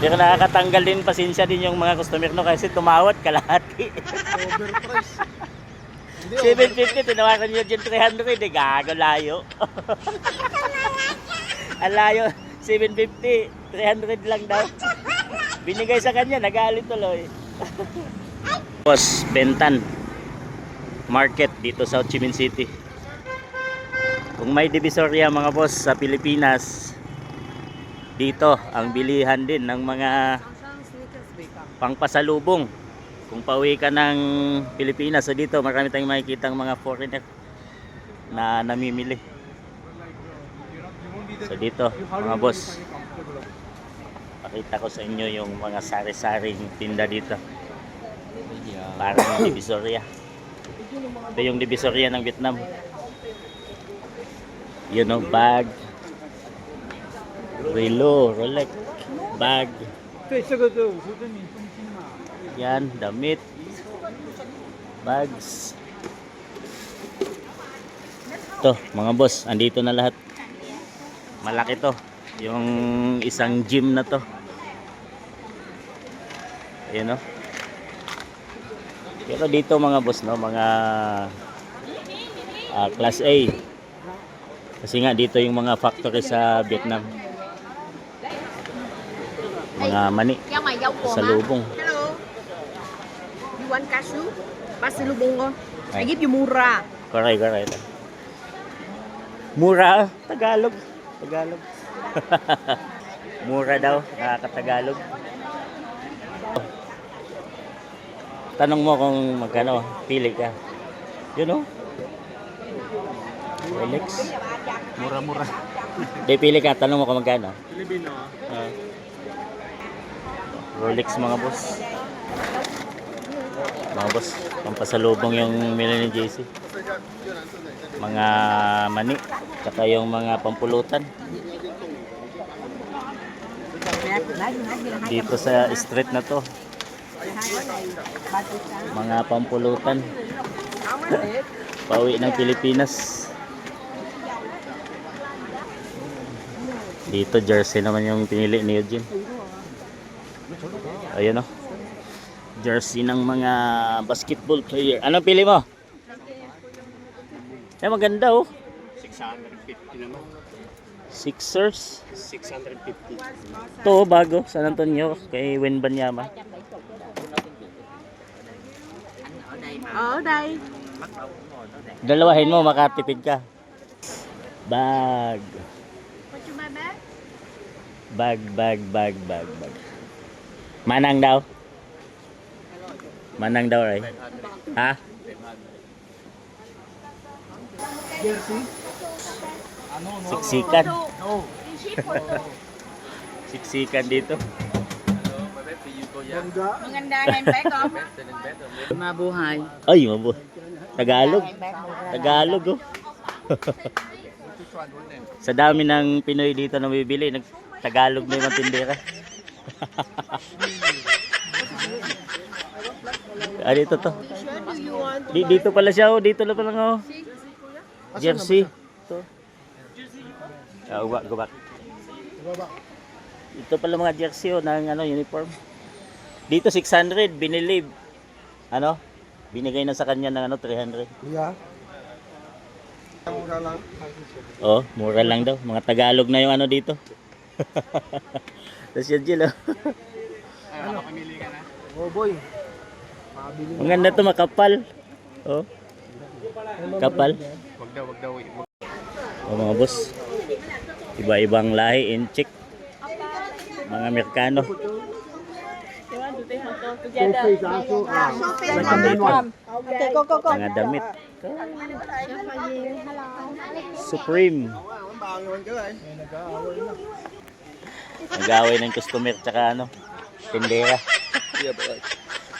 Pero nakakatanggal din pasensya din yung mga customer no kasi tumawad kalahati. Overprice. Hindi, 750 tinawakan niyo dyan 300 eh gago layo. Ang layo 750 300 lang daw. Binigay sa kanya nagalit tuloy. Boss Bentan Market dito sa Ho Chi Minh City. Kung may divisoria mga boss sa Pilipinas, dito ang bilihan din ng mga pangpasalubong. Kung pauwi ka ng Pilipinas, so dito marami tayong makikita mga foreigner na namimili. So dito, mga boss, pakita ko sa inyo yung mga sari-saring tinda dito. Parang divisoria. Ito yung divisoria ng Vietnam. You know, bag relo, Rolex, bag. Yan, damit, bags. To, mga boss, andito na lahat. Malaki to, yung isang gym na to. Ayan o. No? Pero dito mga boss, no, mga uh, class A. Kasi nga dito yung mga factory sa Vietnam. Mga mani sa lubong. Hello. You want cashew? Pasalubong ko. I Ay. give you mura. Correct, correct. Mura, Tagalog. Tagalog. Mura daw, nakakatagalog. Tanong mo kung magkano, pili ka. You know? Rolex. Mura-mura. Di, pili ka, tanong mo kung magkano. Pilipino. Ah. Rolex mga boss. Mga boss, pampasalubong yung mili ni JC. Mga mani, saka yung mga pampulutan. Dito sa street na to, mga pampulutan. Pauwi ng Pilipinas. Dito jersey naman yung pinili ni Eugene. Ayun o. Jersey ng mga basketball player. Anong pili mo? Eh maganda oh. 650 naman. Sixers. 650. To bago San Antonio kay Wen Banyama. Ở đây. Dalawahin mo makatipid ka. Bag? Bag, bag, bag, bag, bag. Manang daw. Manang daw, right? Ha? Siksikan. No. Siksikan dito. Ganda. Maganda na yung bag ko. Mabuhay. Ay, mabo. Tagalog. Tagalog, oh. Sa dami ng Pinoy dito na bibili, nag Tagalog na yung mga tindera. ah, dito to. Di, dito pala siya, oh. Dito na pala, oh. Jersey. Ito. Ah, uwa, gubak. Baba. Ito pala mga jersey, oh, ng ano, uniform. Dito 600, binili. Ano? Binigay na sa kanya ng ano, 300. Yeah. Mura lang. Oh, mura lang daw. Mga Tagalog na yung ano dito. Tapos yun Jill, oh. Oh boy. Mabili Ang ganda to, makapal. Oh. Kapal. Wag daw, wag daw. Oh, mga boss. Iba-ibang lahi in chick. Mga Amerikano. Mga damit. Supreme. Nag-away ng customer tsaka ano, tindera.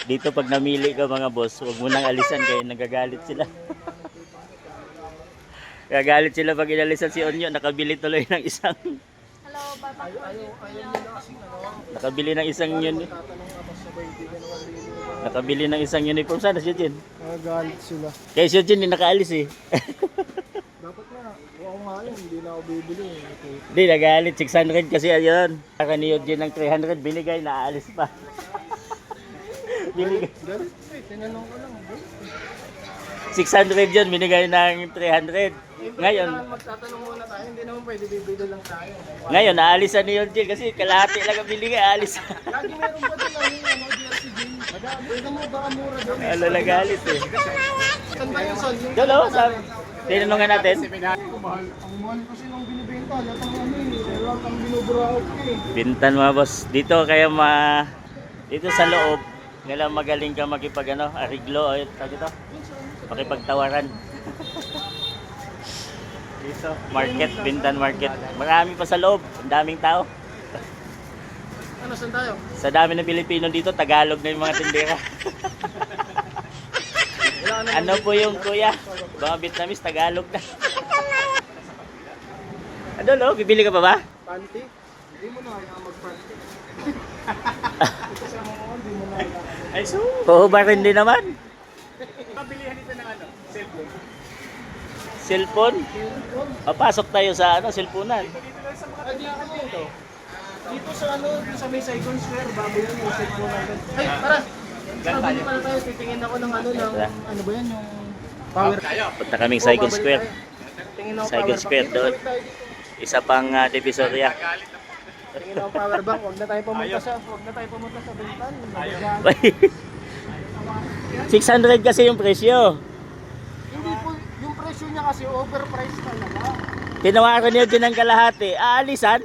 Dito pag namili ka mga boss, huwag mo nang alisan kaya nagagalit sila. Nagagalit sila pag inalisan si Onyo, nakabili tuloy ng isang Nakabili ng isang yun. Nakabili ng isang uniform sana si Jin. Nagagalit sila. Kaya si Jin hindi nakaalis eh. Dapat. Kung ako nga yun, hindi na ako bibili. Hindi, nagalit. 600 kasi ayun. Ni Eugene ng 300, binigay, naalis pa. binigay. Galit eh, tinanong ko lang. 600 yun, binigay ng 300. Ngayon, Magtatanong muna tayo, hindi naman pwede bibili lang tayo. ngayon, naalis na ni Eugene kasi kalahati lang ang binigay, aalis. Lagi meron pa din ano, ano, DRC game. Pwede mo baka mura doon. Ano nagalit eh. Saan ba yung son? Yung Dolo, sabi. Tinanungan natin. Ang mahal. Ang mahal kasi nung binibenta. Lahat ang ano eh. Lahat ang binuburaot ko eh. Bintan mga boss. Dito kaya ma... Dito sa loob, ngayon magaling ka makipag ano, ariglo o tawag dito. Makipagtawaran. dito, market, Bintan market. Marami pa sa loob, ang daming tao. Ano, saan tayo? Sa dami ng Pilipino dito, Tagalog na yung mga tindera. ano po yung kuya? Mga Vietnamese, Tagalog na. ano lo, bibili ka pa ba? Panty? Hindi mo na kaya mag-panty. Kasi mo mo, hindi mo na kaya. Ay, so. Oo, bakit hindi naman? Cellphone? Papasok tayo sa ano, cellphonean. Dito dito. Dito sa ano, dito sa may Saigon Square, bago yan yung cellphone natin. Ay, tara! Sabi pala tayo, titingin ako ng ano, ng, ano ba yan, yung power Punta kaming Saigon Square. Saigon power bank. Square doon. Isa pang uh, divisoria. Tingin ako power bank, wag na tayo pumunta sa, wag na tayo pumunta sa Bintan. Ayaw. 600 kasi yung presyo. Hindi po, yung presyo niya kasi overpriced talaga. Tinawakan niyo din ng kalahati. Aalisan?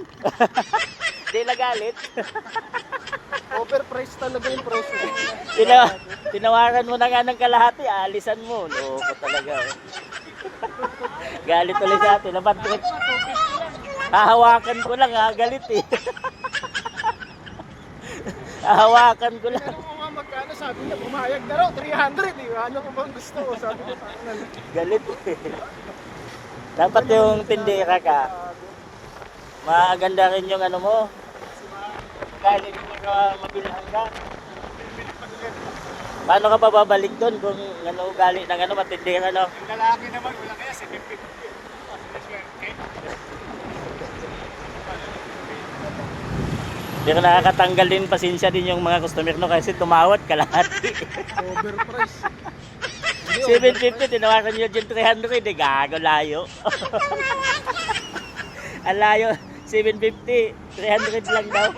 Di nagalit. Overpriced talaga yung presyo. Tina tinawakan mo na nga ng kalahati, aalisan mo. Loko talaga. Galit ulit sa atin. Trip. Hahawakan ko lang ha, galit eh. Hahawakan ko lang. Pero kung nga magkano, sabi niya, pumayag na raw, 300 eh. Ano ko bang gusto? Sabi ko, ano, Galit eh. Dapat yung tindera ka, maganda rin yung ano mo. Galing mo ka mabilhan ka. Paano ka pa babalik doon kung ano ugali ng ano matindera no? Yung lalaki naman, wala kaya 750. Pero nakakatanggal din pasensya din yung mga customer no kasi tumawad kalahati. Overpriced. 750 tinawakan niyo dyan 300 eh gago layo. Ang layo 750 300 lang daw.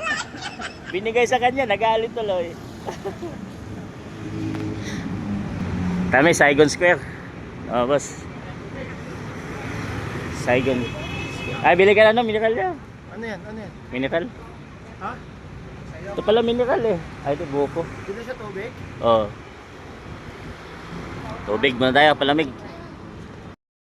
Binigay sa kanya nagalit tuloy. Kami Saigon Square. Oh, boss. Saigon. Ay, bili ka na no, mineral yan. Ano yan? Ano yan? Mineral. Ha? Ito pala mineral eh. Ay, ito buko. Dito siya tubig? Oh. Tubig muna tayo, palamig.